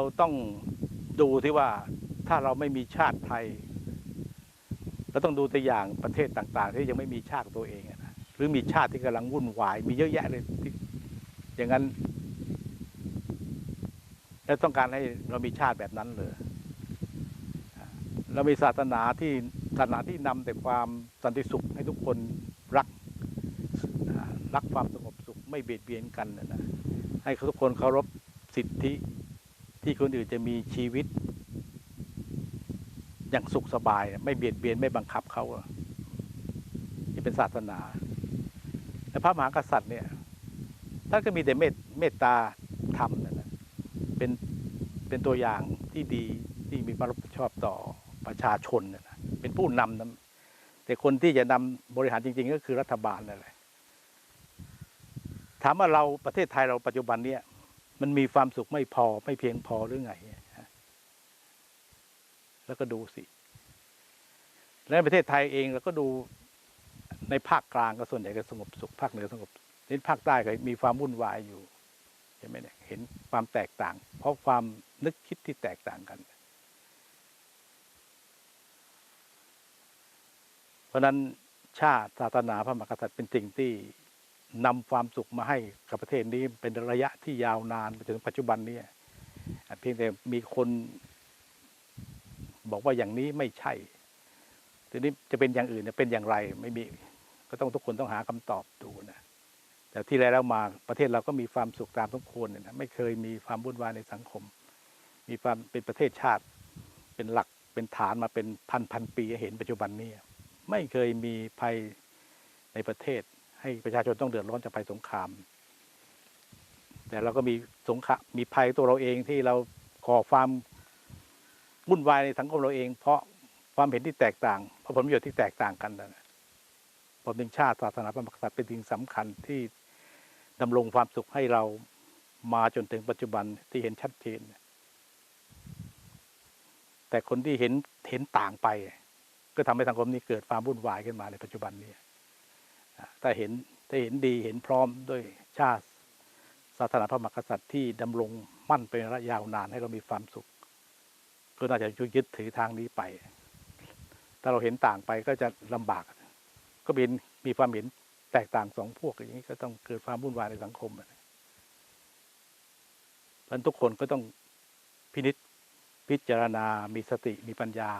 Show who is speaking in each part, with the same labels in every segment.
Speaker 1: เราต้องดูที่ว่าถ้าเราไม่มีชาติไทยเราต้องดูตัวอย่างประเทศต่าง ๆ ที่ยังไม่มีชาติตัวเองนะหรือมีชาติที่กำลังวุ่นวาย มีเยอะแยะเลยที่อย่างนั้น แล้วต้องการให้เรามีชาติแบบนั้นเลยเรามีศาสนาที่ศาสนาที่นำแต่ความสันติสุขให้ทุกคนรักรักความสงบสุขไม่เบียดเบียนกันนะให้ทุกคนเคารพสิทธิ ที่คนอื่นจะมีชีวิต อย่างสุขสบาย ไม่เบียดเบียนไม่บังคับเขาอะนี่เป็นศาสนา และพระมหากษัตริย์เนี่ยท่านก็มีแต่เมตเมตตาธรรมนะนะเป็นเป็นตัวอย่างที่ดีที่มีความรับผิดชอบต่อประชาชนนะนะเป็นผู้นำนะแต่คนที่จะนำบริหารจริง ๆ ก็คือรัฐบาลนั่นแหละถามว่าเราประเทศไทยเราปัจจุบันเนี่ย มันมีความสุขไม่พอไม่เพียงพอหรือไงแล้วก็ดูสิ และในประเทศไทยเองเราก็ดูในภาคกลางก็ส่วนใหญ่ก็สงบสุขภาคเหนือสงบในภาคใต้ก็มีความวุ่นวายอยู่เห็นไหมเนี่ยเห็นความแตกต่าง เพราะความนึกคิดที่แตกต่างกัน เพราะฉะนั้นชาติศาสนาพระมหากษัตริย์เป็นสิ่งที่ นำความสุขมาให้กับประเทศนี้เป็นระยะที่ยาวนานมาจนถึงปัจจุบันนี้เพียงแต่มีคนบอกว่าอย่างนี้ไม่ใช่ ทีนี้จะเป็นอย่างอื่นเป็นอย่างไรไม่มีก็ต้องทุกคนต้องหาคำตอบดูนะ แต่ที่แล้วมาประเทศเราก็มีความสุขตามสมควรเนี่ยนะไม่เคยมีความวุ่นวายในสังคม มีความเป็นประเทศชาติ เป็นหลักเป็นฐานมาเป็นพันพันปีเห็นปัจจุบันนี้ ไม่เคยมีภัยในประเทศ ให้ประชาชนต้องเดือดร้อนจากภัยสงคราม แต่เราก็มีสงครามมีภัยตัวเราเองที่เราก่อความวุ่นวายในสังคมเราเอง เพราะความเห็นที่แตกต่าง เพราะผลประโยชน์ที่แตกต่างกันนั่นแหละผมถึงชาติศาสนาพระมหากษัตริย์เป็นสิ่งสำคัญที่ดำรงความสุขให้เรามาจนถึงปัจจุบันที่เห็นชัดเจน แต่คนที่เห็นเห็นต่างไป ก็ทำให้สังคมนี้เกิดความวุ่นวายขึ้นมาในปัจจุบันนี้ ถ้าเห็นถ้าเห็นดีเห็นพร้อมด้วยชาติศาสนาพระมหากษัตริย์ที่ดำรงมั่นเป็นระยะยาวนานให้เรามีความสุข ก็น่าจะยึดถือทางนี้ไป ถ้าเราเห็นต่างไปก็จะลำบาก ก็เป็นมีความเห็นแตกต่างสองพวกอย่างนี้ก็ต้องเกิดความวุ่นวายในสังคมดังนั้นทุกคนก็ต้องพินิจพิจารณา มีสติ มีปัญญา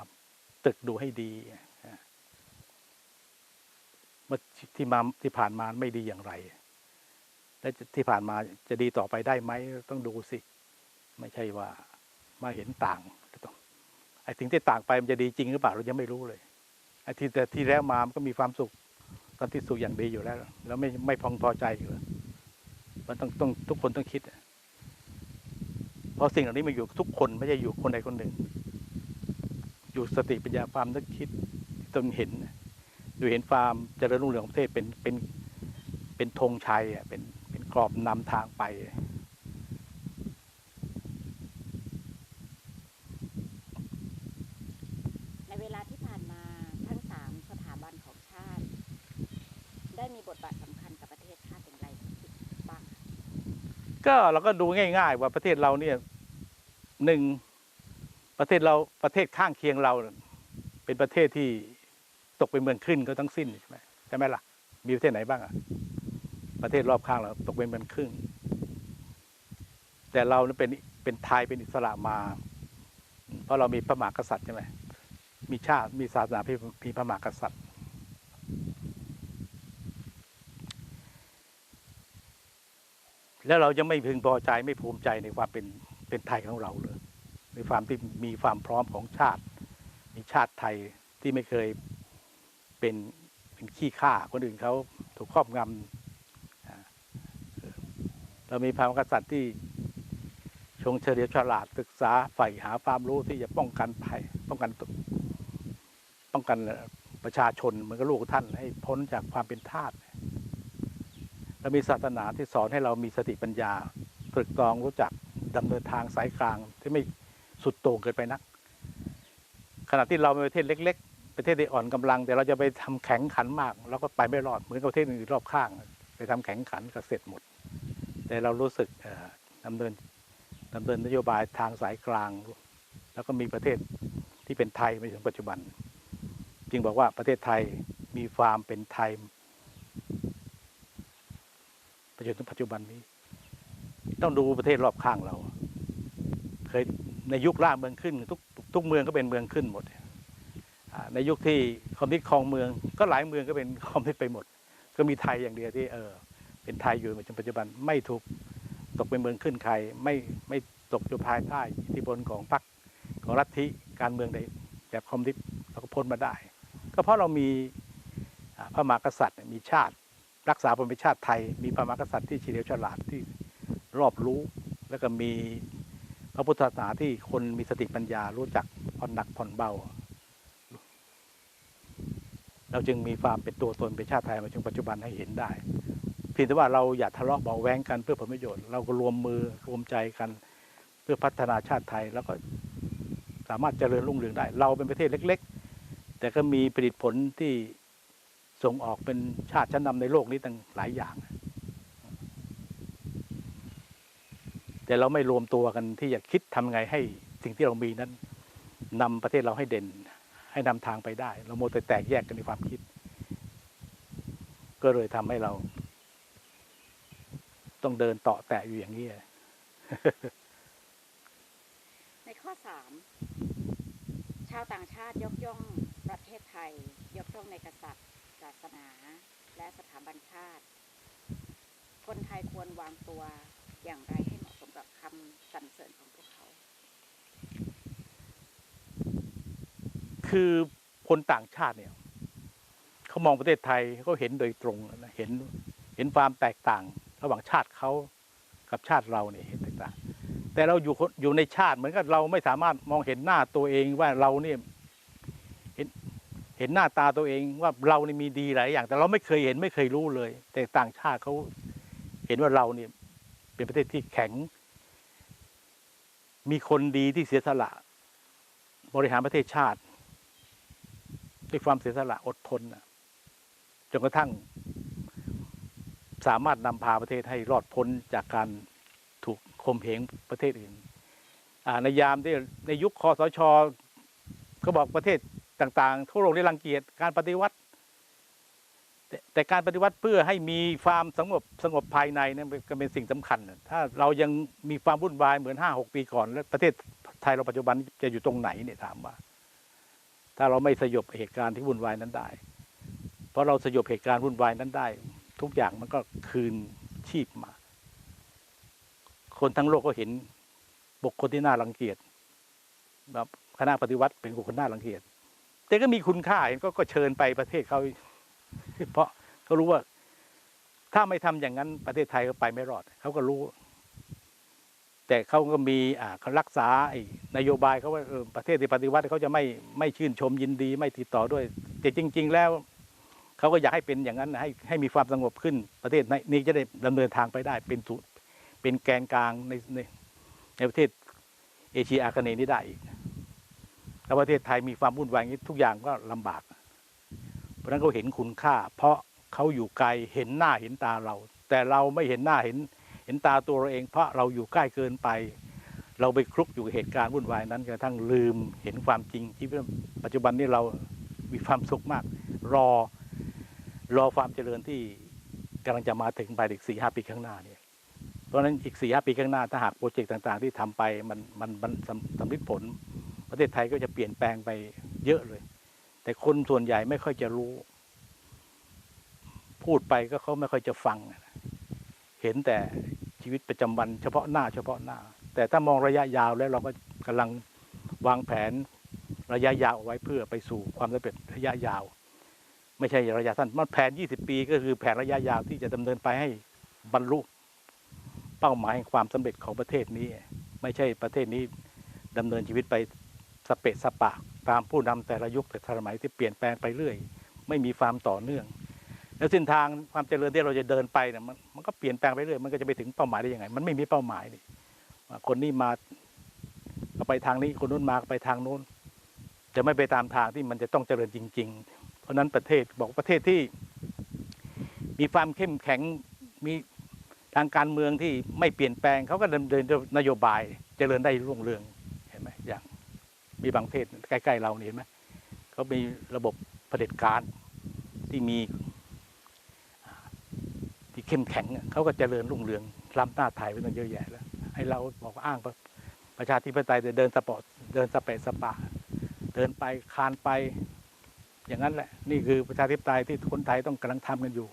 Speaker 1: ตึกดูให้ดี มื่อที่มาที่ผ่านมาไม่ดีอย่างไร และที่ผ่านมาจะดีต่อไปได้ไหมต้องดูสิ ไม่ใช่ว่ามาเห็นต่างต้องไอ้สิ่งที่ต่างไปมันจะดีจริงหรือเปล่าเรายังไม่รู้เลยไอ้ที่แต่ที่แล้วมามันก็มีความสุขตอนที่สุขอย่างดีอยู่แล้ว แล้วไม่ไม่พองพอใจอยู่แล้วมันต้องต้องทุกคนต้องคิดเพราะสิ่งเหล่านี้มันอยู่ทุกคนไม่ใช่อยู่คนใดคนหนึ่ง อยู่สติปัญญาความนึกคิดที่ตนเห็น ดูเห็นความเจริญรุ่งเรืองของประเทศเป็นเป็นเป็นธงชัยอะเป็นเป็นกรอบนำทางไป
Speaker 2: ในเวลาที่ผ่านมาทั้งสามสถาบันของชาติได้มีบทบาทสำคัญกับประเทศชาติอย่างไรบ้างคะ
Speaker 1: ก็เราก็ดูง่าย ๆ ว่าประเทศเราเนี่ยหนึ่งประเทศเราประเทศข้างเคียงเราเป็นประเทศที่ ตกเป็นเมืองขึ้นก็ทั้งสิ้นใช่ไหมใช่ไหมล่ะ มีประเทศไหนบ้างอะประเทศรอบข้างเราตกเป็นเมืองขึ้น แต่เรานั้นเป็นเป็นไทยเป็นอิสระมา เพราะเรามีพระมหากษัตริย์ใช่ไหมมีชาติมีศาสนาพี่มีพระมหากษัตริย์ แล้วเรายังไม่พึงพอใจไม่ภูมิใจในความเป็นเป็นไทยของเราเลยในความที่มีความพร้อมของชาติ มีชาติไทยที่ไม่เคย เป็นเป็นขี้ข้าคนอื่นเขาถูกครอบงำเรามีพระมหากษัตริย์ที่ชงเฉลียวฉลาดศึกษาใฝ่หาความรู้ที่จะป้องกันภัยป้องกันตัวป้องกันประชาชนเหมือนกับลูกท่านให้พ้นจากความเป็นทาสเรามีศาสนาที่สอนให้เรามีสติปัญญาตรึกตรองรู้จักดำเนินทางสายกลางที่ไม่สุดโต่งเกินไปนัก ขณะที่เราเป็นประเทศเล็ก ประเทศที่อ่อนกำลัง แต่เราจะไปทำแข็งขันมากเราก็ไปไม่รอดเหมือนกับประเทศอื่นรอบข้าง ไปทำแข็งขันก็เสร็จหมด แต่เรารู้สึกเอ่อดำเนินดำเนินนโยบายทางสายกลาง แล้วก็มีประเทศที่เป็นไทยมาถึงปัจจุบัน จึงบอกว่าประเทศไทยมีความเป็นไทยปัจจุบันปัจจุบันนี้ ต้องดูประเทศรอบข้างเรา เคยในยุคล่าเมืองขึ้น ทุกทุกเมืองก็เป็นเมืองขึ้นหมด ในยุคที่คอมมิวนิสต์ครองเมือง ก็หลายเมืองก็เป็นคอมมิวนิสต์ไปหมด ก็มีไทยอย่างเดียวที่เออเป็นไทยอยู่จนปัจจุบันไม่ถูกตกเป็นเมืองขึ้นใครไม่ไม่ตกอยู่ภายใต้อิทธิพลของพรรคของรัฐทิการเมืองในแบบคอมมิวนิสต์เราก็พ้นมาได้ ก็เพราะเรามีพระมหากษัตริย์มีชาติ รักษาความเป็นชาติไทย มีพระมหากษัตริย์ที่เฉลียวฉลาดที่รอบรู้ แล้วก็มีพระพุทธศาสนาที่คนมีสติปัญญารู้จักผ่อนหนักผ่อนเบา เราจึงมีความเป็นตัวตนเป็นชาติไทยมาจนปัจจุบันให้เห็นได้เพียงแต่ว่าเราอย่าทะเลาะเบาแว้งกันเพื่อผลประโยชน์ เราก็รวมมือรวมใจกัน เพื่อพัฒนาชาติไทยแล้วก็สามารถเจริญรุ่งเรืองได้ เราเป็นประเทศเล็ก ๆ แต่ก็มีผลิตผลที่ส่งออกเป็นชาติชั้นนำในโลกนี้ตั้งหลายอย่าง แต่เราไม่รวมตัวกันที่จะคิดทำไงให้สิ่งที่เรามีนั้นนำประเทศเราให้เด่น ให้นำทางไปได้ เราโมแต่แตกแยกกันในความคิด ก็เลยทำให้เรา ต้องเดินเต่อแตะอยู่อย่างนี้
Speaker 2: ในข้อสามชาวต่างชาติยกย่องประเทศไทย ยกย่องในกษัตริย์ ศาสนา และสถาบันชาติ คนไทยควรวางตัวอย่างไรให้เหมาะสมกับคำสรรเสริญของพวกเขา
Speaker 1: คือคนต่างชาติเนี่ยเขามองประเทศไทยเขาเห็นโดยตรงเห็นเห็นความแตกต่าง ระหว่างชาติเขากับชาติเราเนี่ยเห็นแตกต่าง แต่เราอยู่อยู่ในชาติเหมือนกับเราไม่สามารถมองเห็นหน้าตัวเองว่าเราเนี่ยเห็นเห็นหน้าตาตัวเองว่าเรานี่มีดีหลายอย่าง แต่เราไม่เคยเห็นไม่เคยรู้เลย แต่ต่างชาติเขาเห็นว่าเราเนี่ยเป็นประเทศที่แข็ง มีคนดีที่เสียสละ บริหารประเทศชาติ ด้วยความเสียสละอดทนจนกระทั่ง สามารถนำพาประเทศให้รอดพ้นจากการถูกข่มเหงประเทศอื่นในยามที่ในยุคคอสชก็บอกประเทศต่างๆ ทั่วโลกได้รังเกียจการปฏิวัติ แต่แต่การปฏิวัติเพื่อให้มีความสงบสงบภายในนี่มันก็เป็นสิ่งสำคัญ ถ้าเรายังมีความวุ่นวายเหมือนห้าหกปีก่อน แล้วประเทศไทยเราปัจจุบันจะอยู่ตรงไหนเนี่ยถามว่า ถ้าเราไม่สยบเหตุการณ์ที่วุ่นวายนั้นได้ เพราะเราสยบเหตุการณ์วุ่นวายนั้นได้ ทุกอย่างมันก็คืนชีพมา คนทั้งโลกก็เห็นบุคคลที่น่ารังเกียจแบบคณะปฏิวัติเป็นบุคคลน่ารังเกียจแต่ก็มีคุณค่าเห็นก็เชิญไปประเทศเขาเพราะเขารู้ว่าถ้าไม่ทำอย่างนั้นประเทศไทยก็ไปไม่รอดเขาก็รู้ แต่เขาก็มีอ่าเขารักษานโยบายเขาว่าประเทศที่ปฏิวัติเขาจะไม่ไม่ชื่นชมยินดี ไม่ติดต่อด้วย แต่จริง ๆ แล้วเขาก็อยากให้เป็นอย่างนั้นให้ให้มีความสงบขึ้นประเทศนี้จะได้ดำเนินทางไปได้เป็นศูนย์เป็นแกนกลางในในในประเทศเอเชียอาคเนย์นี้ได้อีกถ้าประเทศไทยมีความวุ่นวายนี้ทุกอย่างก็ลำบาก เพราะนั้นเขาเห็นคุณค่า เพราะเขาอยู่ไกลเห็นหน้าเห็นตาเรา แต่เราไม่เห็นหน้าเห็น ห็นตาตัวเราเองเพราะเราอยู่ใกล้เกินไป เราไปคลุกอยู่กับเหตุการณ์วุ่นวายนั้นกระทั่งลืมเห็นความจริงที่ปัจจุบันนี้เรามีความสุขมาก รอรอความเจริญที่กำลังจะมาถึงภายในอีกสี่ห้าปีข้างหน้าเนี่ยเพราะฉะนั้นอีกสี่ห้าปีข้างหน้าถ้าหากโปรเจกต์ต่าง ๆ ที่ทำไปมันมันมันสำลิดผล ประเทศไทยก็จะเปลี่ยนแปลงไปเยอะเลย แต่คนส่วนใหญ่ไม่ค่อยจะรู้ พูดไปก็เขาไม่ค่อยจะฟัง เห็นแต่ วิตประจำวันเฉพาะหน้าเฉพาะหน้า แต่ถ้ามองระยะยาวแล้วเราก็กำลังวางแผนระยะยาวเอาไว้เพื่อไปสู่ความสำเร็จระยะยาว ไม่ใช่ระยะสั้นมันแผน 20 ปี ก็คือแผนระยะยาวที่จะดำเนินไปให้บรรลุเป้าหมายความสำเร็จของประเทศนี้ ไม่ใช่ประเทศนี้ดำเนินชีวิตไปสเปะสปะตามผู้นำแต่ละยุคแต่ละสมัยที่เปลี่ยนแปลงไปเรื่อย ไม่มีความต่อเนื่อง แล้วเส้นทางความเจริญที่เราจะเดินไปเนี่ย มันก็เปลี่ยนแปลงไปเรื่อยมันก็จะไปถึงเป้าหมายได้ยังไง มันไม่มีเป้าหมายนี่คนนี้มาก็ไปทางนี้คนนู้นมาไปทางโน้น จะไม่ไปตามทางที่มันจะต้องเจริญจริง ๆ เพราะนั้นประเทศบอกประเทศที่มีความเข้มแข็งมีทางการเมืองที่ไม่เปลี่ยนแปลงเขาก็ดำเนินนโยบายเจริญได้รุ่งเรืองเห็นไหมอย่างมีบางประเทศใกล้ ๆ เราเห็นไหมเขามีระบบเผด็จการที่มี ที่เข้มแข็งเขาก็เจริญรุ่งเรืองล้ำหน้าไทยไปตั้งเยอะแยะแล้วให้เราบอกอ้างว่าประชาธิปไตยเดินสปอร์ตเดินสเปะสปะเดินไปคานไป อย่างนั้นแหละ นี่คือประชาธิปไตยที่คนไทยต้องกำลังทำกันอยู่